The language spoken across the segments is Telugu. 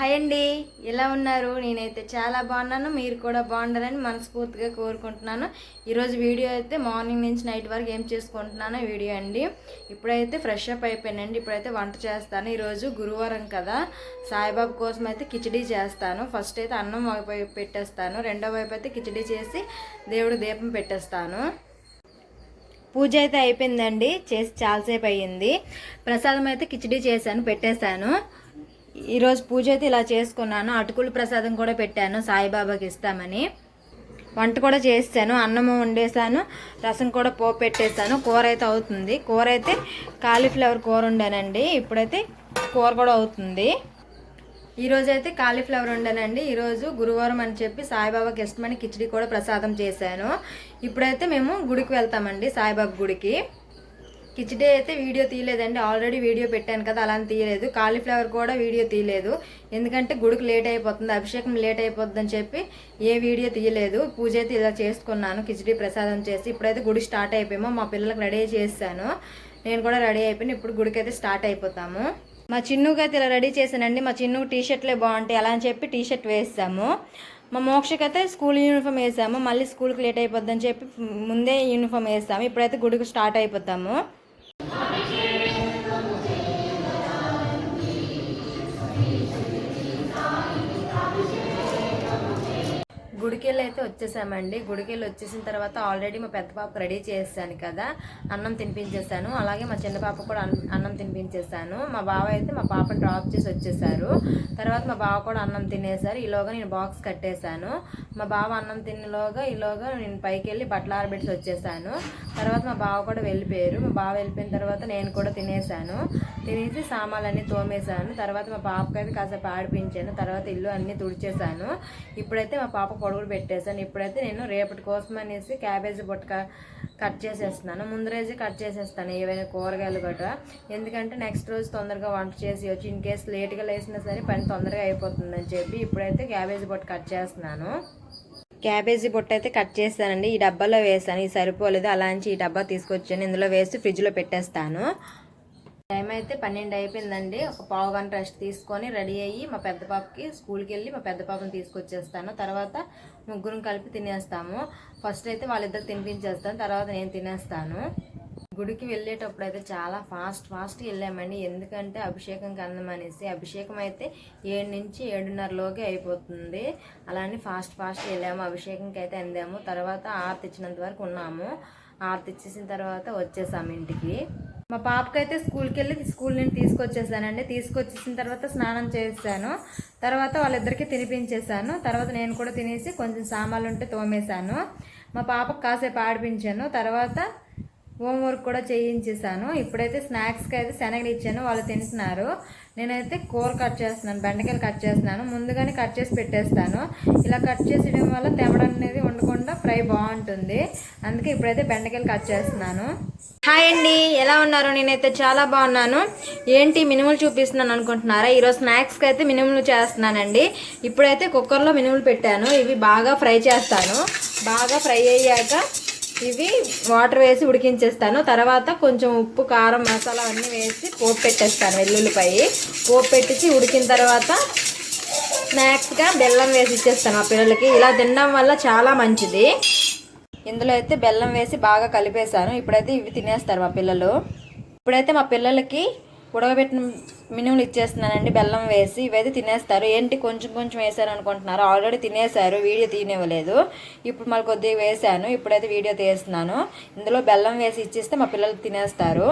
హాయ్ అండి. ఎలా ఉన్నారు? నేనైతే చాలా బాగున్నాను. మీరు కూడా బాగుండాలని మనస్ఫూర్తిగా కోరుకుంటున్నాను. ఈరోజు వీడియో అయితే మార్నింగ్ నుంచి నైట్ వరకు ఏం చేసుకుంటున్నానో వీడియో అండి. ఇప్పుడైతే ఫ్రెష్ అప్ అయిపోయానండి. ఇప్పుడైతే వంట చేస్తాను. ఈరోజు గురువారం కదా. సాయిబాబు కోసం అయితే కిచడీ చేస్తాను. ఫస్ట్ అయితే అన్నం వైపు పెట్టేస్తాను. రెండో వైపు అయితే కిచడీ చేసి దేవుడు దీపం పెట్టేస్తాను. పూజ అయితే అయిపోయిందండి. చేసి చాలాసేపు అయ్యింది. ప్రసాదం అయితే కిచడీ చేశాను పెట్టేశాను. ఈరోజు పూజ అయితే ఇలా చేసుకున్నాను. అటుకులు ప్రసాదం కూడా పెట్టాను. సాయిబాబాకి ఇస్తామని. వంట కూడా చేస్తాను అన్నం వండేసాను. రసం కూడా పోపు పెట్టేశాను కూర అయితే అవుతుంది. కూర అయితే కాలీఫ్లవర్ కూర వండానండి. ఇప్పుడైతే కూర కూడా అవుతుంది. ఈరోజు అయితే కాలీఫ్లవర్ వండానండి. ఈరోజు గురువారం అని చెప్పి సాయిబాబాకి ఇష్టమని కిచడీ కూడా ప్రసాదం చేశాను. ఇప్పుడైతే మేము గుడికి వెళ్తామండి సాయిబాబా గుడికి. కిచడీ అయితే వీడియో తీయలేదండి. ఆల్రెడీ వీడియో పెట్టాను కదా అలా తీయలేదు. కాలీఫ్లవర్ కూడా వీడియో తీయలేదు. ఎందుకంటే గుడికి లేట్ అయిపోతుంది అభిషేకం లేట్ అయిపోతుంది అని చెప్పి ఏ వీడియో తీయలేదు. పూజ అయితే ఇలా చేసుకున్నాను కిచడీ ప్రసాదం చేసి. ఇప్పుడైతే గుడి స్టార్ట్ అయిపోయామో మా పిల్లలకు రెడీ చేశాను. నేను కూడా రెడీ అయిపోయిన ఇప్పుడు గుడికి అయితే స్టార్ట్ అయిపోతాము. మా చిన్నుకి అయితే ఇలా రెడీ చేశానండి. మా చిన్నుకు టీ షర్ట్లే బాగుంటాయి అలా అని చెప్పి టీ షర్ట్ వేసాము. మా మోక్షకైతే స్కూల్ యూనిఫామ్ వేసాము. మళ్ళీ స్కూల్కి లేట్ అయిపోద్దని చెప్పి ముందే యూనిఫామ్ వేసాము. ఇప్పుడైతే గుడికి స్టార్ట్ అయిపోతాము. Amen. గుడికెళ్ళి అయితే వచ్చేసామండి. గుడికెళ్ళి వచ్చేసిన తర్వాత ఆల్రెడీ మా పెద్ద పాపకు రెడీ చేశాను కదా. అన్నం తినిపించేసాను. అలాగే మా చిన్న పాప కూడా అన్- అన్నం తినిపించేసాను. మా బావ అయితే మా పాప డ్రాప్ చేసి వచ్చేసారు. తర్వాత మా బావ కూడా అన్నం తినేసారు. ఈలోగా నేను బాక్స్ కట్టేశాను మా బావ అన్నం తినేలోగా ఈలోగా నేను పైకి వెళ్ళి బట్టలు ఆరబెట్టి వచ్చేసాను. తర్వాత మా బావ కూడా వెళ్ళిపోయారు. మా బావ వెళ్ళిపోయిన తర్వాత నేను కూడా తినేసాను. తినేసి సామాన్లన్నీ తోమేశాను. తర్వాత మా పాపకైతే కాసేపు ఆడిపించాను. తర్వాత ఇల్లు అన్నీ తుడిచేశాను. ఇప్పుడైతే మా పాప కూడా పెట్టేశాను. ఇప్పుడైతే నేను రేపటి కోసం అనేసి క్యాబేజీ బొట్ట క- కట్ చేసేస్తున్నాను. ముందు రోజే కట్ చేసేస్తాను ఏవైనా కూరగాయలు గట్రా. ఎందుకంటే నెక్స్ట్ రోజు తొందరగా వంట చేసి వచ్చి ఇన్ కేసు లేట్గా లేసినా సరే పని తొందరగా అయిపోతుందని చెప్పి ఇప్పుడైతే క్యాబేజీ బొట్ట కట్ చేస్తున్నాను. క్యాబేజీ బొట్ట అయితే కట్ చేస్తానండి. ఈ డబ్బాలో వేసాను. ఇది సరిపోలేదు. అలాంచి ఈ డబ్బా తీసుకొచ్చాను. ఇందులో వేసి ఫ్రిడ్జ్లో పెట్టేస్తాను. టైం అయితే పన్నెండు అయిపోయిందండి. ఒక పావు గంట రెస్ట్ తీసుకొని రెడీ అయ్యి మా పెద్ద పాపకి స్కూల్కి వెళ్ళి మా పెద్ద పాపని తీసుకొచ్చేస్తాను. తర్వాత ముగ్గురం కలిపి తినేస్తాము. ఫస్ట్ అయితే వాళ్ళిద్దరు తినిపించేస్తాను. తర్వాత నేను తినేస్తాను. గుడికి వెళ్ళేటప్పుడు అయితే చాలా ఫాస్ట్ ఫాస్ట్ వెళ్ళామండి. ఎందుకంటే అభిషేకం కందమనేసి అనేసి అభిషేకం అయితే ఏడు నుంచి ఏడున్నరలోకి అయిపోతుంది. అలానే ఫాస్ట్ ఫాస్ట్ వెళ్ళాము. అభిషేకంకి అయితే అందాము. తర్వాత ఆరతి ఇచ్చినంత వరకు ఉన్నాము. ఆరతి ఇచ్చేసిన తర్వాత వచ్చేసాము ఇంటికి. మా పాపకైతే స్కూల్కి వెళ్ళి స్కూల్ నుండి తీసుకొచ్చేసానండి. తీసుకొచ్చేసిన తర్వాత స్నానం చేశాను. తర్వాత వాళ్ళిద్దరికీ తినిపించేశాను. తర్వాత నేను కూడా తినేసి కొంచెం సామాన్లు ఉంటే తోమేశాను. మా పాపకు కాసేపు ఆడిపించాను. తర్వాత హోంవర్క్ కూడా చేయించేసాను ఇప్పుడైతే స్నాక్స్కి అయితే శనగలు ఇచ్చాను వాళ్ళు తింటున్నారు. నేనైతే కూర కట్ చేస్తున్నాను బెండకాయలు కట్ చేస్తున్నాను ముందుగానే కట్ చేసి పెట్టేస్తాను. ఇలా కట్ చేసేయడం వల్ల తెమడం అనేది ఉండకుండా ఫ్రై బాగుంటుంది. అందుకే ఇప్పుడైతే బెండకాయలు కట్ చేస్తున్నాను. హాయ్ అండి ఎలా ఉన్నారు? నేనైతే చాలా బాగున్నాను. ఏంటి మినుములు చూపిస్తున్నాను అనుకుంటున్నారా? ఈరోజు స్నాక్స్కి అయితే మినుములు చేస్తున్నానండి. ఇప్పుడైతే కుక్కర్లో మినుములు పెట్టాను. ఇవి బాగా ఫ్రై చేస్తాను. బాగా ఫ్రై అయ్యాక ఇవి వాటర్ వేసి ఉడికించేస్తాను. తర్వాత కొంచెం ఉప్పు కారం మసాలా అన్నీ వేసి పోపు పెట్టేస్తాను వెల్లుల్లిపై పోపు పెట్టించి ఉడికిన తర్వాత స్నాక్స్గా బెల్లం వేసి ఇచ్చేస్తాను మా పిల్లలకి. ఇలా తినడం వల్ల చాలా మంచిది. ఇందులో అయితే బెల్లం వేసి బాగా కలిపేశాను. ఇప్పుడైతే ఇవి తినేస్తారు మా పిల్లలు. ఇప్పుడైతే మా పిల్లలకి ఉడకబెట్టిన మినుములు ఇచ్చేస్తున్నానండి బెల్లం వేసి ఇవైతే తినేస్తారు. ఏంటి కొంచెం కొంచెం వేసారు అనుకుంటున్నారు? ఆల్రెడీ తినేశారు వీడియో తీనివ్వలేదు ఇప్పుడు మళ్ళీ కొద్దిగా వేసాను ఇప్పుడైతే వీడియో తీస్తున్నాను. ఇందులో బెల్లం వేసి ఇచ్చేస్తే మా పిల్లలు తినేస్తారు.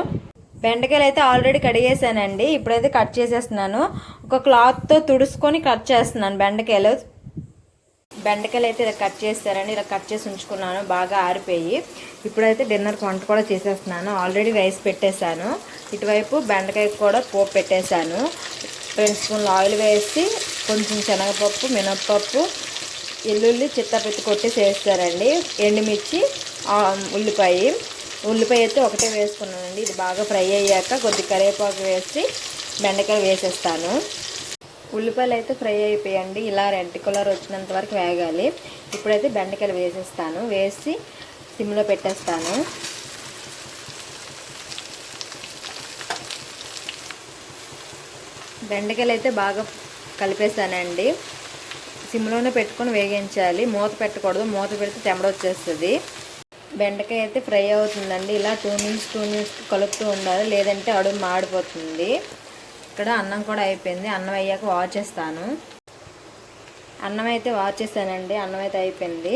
బెండకాయలు అయితే ఆల్రెడీ కడిగేసానండి ఇప్పుడైతే కట్ చేసేస్తున్నాను. ఒక క్లాత్తో తుడుచుకొని కట్ చేస్తున్నాను బెండకాయలు. బెండకాయలు అయితే ఇలా కట్ చేస్తారని ఇలా కట్ చేసి ఉంచుకున్నాను బాగా ఆరిపోయి. ఇప్పుడైతే డిన్నర్కి వంట కూడా చేసేస్తున్నాను. ఆల్రెడీ రైస్ పెట్టేశాను. ఇటువైపు బెండకాయ కూడా పోపు పెట్టేశాను. రెండు స్పూన్లు ఆయిల్ వేసి కొంచెం శనగపప్పు మినప్పప్పు ఎల్లుల్లి చిత్తపెత్తి కొట్టేసి వేస్తారండి ఎండుమిర్చి ఉల్లిపాయ. ఉల్లిపాయ అయితే ఒకటే వేసుకున్నానండి. ఇది బాగా ఫ్రై అయ్యాక కొద్ది కరివేపాకు వేసి బెండకాయ వేసేస్తాను. ఉల్లిపాయలు అయితే ఫ్రై అయిపోయండి ఇలా రెడ్ కలర్ వచ్చినంత వరకు వేగాలి. ఇప్పుడైతే బెండకాయలు వేసేస్తాను. వేసి సిమ్లో పెట్టేస్తాను. బెండకాయలు అయితే బాగా కలిపేసానండి. సిమ్లోనే పెట్టుకొని వేగించాలి. మూత పెట్టకూడదు. మూత పెడితే తెమ్మడ వచ్చేస్తుంది. బెండకాయ అయితే ఫ్రై అవుతుందండి. ఇలా టూ మినిట్స్ టూ మినిట్స్ కలుపుతూ ఉండాలి. లేదంటే అడుగు మాడిపోతుంది. ఇక్కడ అన్నం కూడా అయిపోయింది. అన్నం అయ్యాక వాచ్ చేస్తాను. అన్నం అయితే వాచ్ చేశానండి. అన్నం అయితే అయిపోయింది.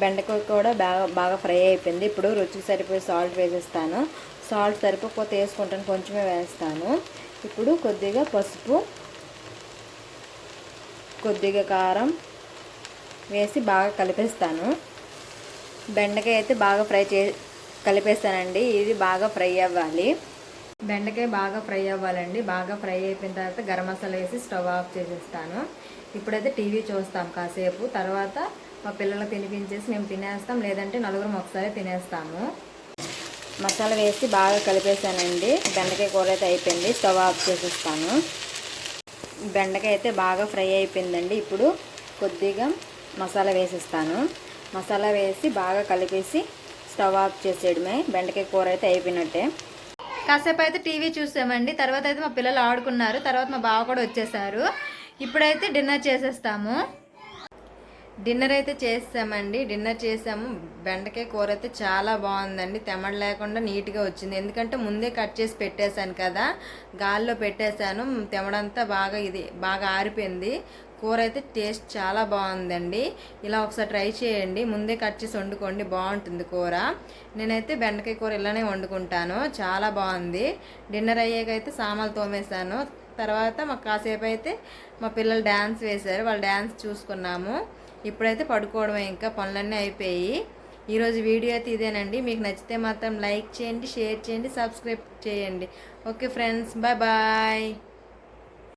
బెండకాయ కూడా బాగా బాగా ఫ్రై అయిపోయింది. ఇప్పుడు రుచికి సరిపోయే సాల్ట్ వేసేస్తాను. సాల్ట్ సరిపోకపోతే వేసుకుంటాను. కొంచెమే వేస్తాను. ఇప్పుడు కొద్దిగా పసుపు కొద్దిగా కారం వేసి బాగా కలిపేస్తాను. బెండకాయ అయితే బాగా ఫ్రై చే కలిపేస్తానండి. ఇది బాగా ఫ్రై అవ్వాలి. బెండకాయ బాగా ఫ్రై అవ్వాలండి. బాగా ఫ్రై అయిపోయిన తర్వాత గరం మసాలా వేసి స్టవ్ ఆఫ్ చేసేస్తాను. ఇప్పుడైతే టీవీ చూస్తాం కాసేపు. తర్వాత మా పిల్లలకు తినిపించేసి మేము తినేస్తాం. లేదంటే నలుగురం ఒకసారి తినేస్తాము. మసాలా వేసి బాగా కలిపేసానండి బెండకాయ కూర అయితే అయిపోయింది. స్టవ్ ఆఫ్ చేసేస్తాను. బెండకాయ అయితే బాగా ఫ్రై అయిపోయిందండి. ఇప్పుడు కొద్దిగా మసాలా వేసేస్తాను. మసాలా వేసి బాగా కలిపేసి స్టవ్ ఆఫ్ చేసేయడమే. బెండకాయ కూర అయితే అయిపోయినట్టే. కాసేపు అయితే టీవీ చూసామండి. తర్వాత అయితే మా పిల్లలు ఆడుకున్నారు. తర్వాత మా బావ కూడా వచ్చేసారు. ఇప్పుడైతే డిన్నర్ చేసేస్తాము. డిన్నర్ అయితే చేసామండి. డిన్నర్ చేసాము. బెండకాయ కూర అయితే చాలా బాగుందండి. తెమడ లేకుండా నీట్గా వచ్చింది. ఎందుకంటే ముందే కట్ చేసి పెట్టేశాను కదా. గాల్లో పెట్టేశాను. తెమ్మడంతా బాగా ఇది బాగా ఆరిపోయింది. కూర అయితే టేస్ట్ చాలా బాగుందండి. ఇలా ఒకసారి ట్రై చేయండి. ముందే కట్ చేసి వండుకోండి. బాగుంటుంది కూర. నేనైతే బెండకాయ కూర ఇలానే వండుకుంటాను. చాలా బాగుంది. డిన్నర్ అయ్యాకైతే సామాన్లు తోమేశాను. తర్వాత మాకు కాసేపు అయితే మా పిల్లలు డ్యాన్స్ వేశారు. వాళ్ళు డ్యాన్స్ చూసుకున్నాము. ఇప్పుడైతే పడుకోవడమే. ఇంకా పనులన్నీ అయిపోయి ఈరోజు వీడియో అయితే ఇదేనండి. మీకు నచ్చితే మాత్రం లైక్ చేయండి షేర్ చేయండి సబ్స్క్రైబ్ చేయండి. Okay friends. Bye bye.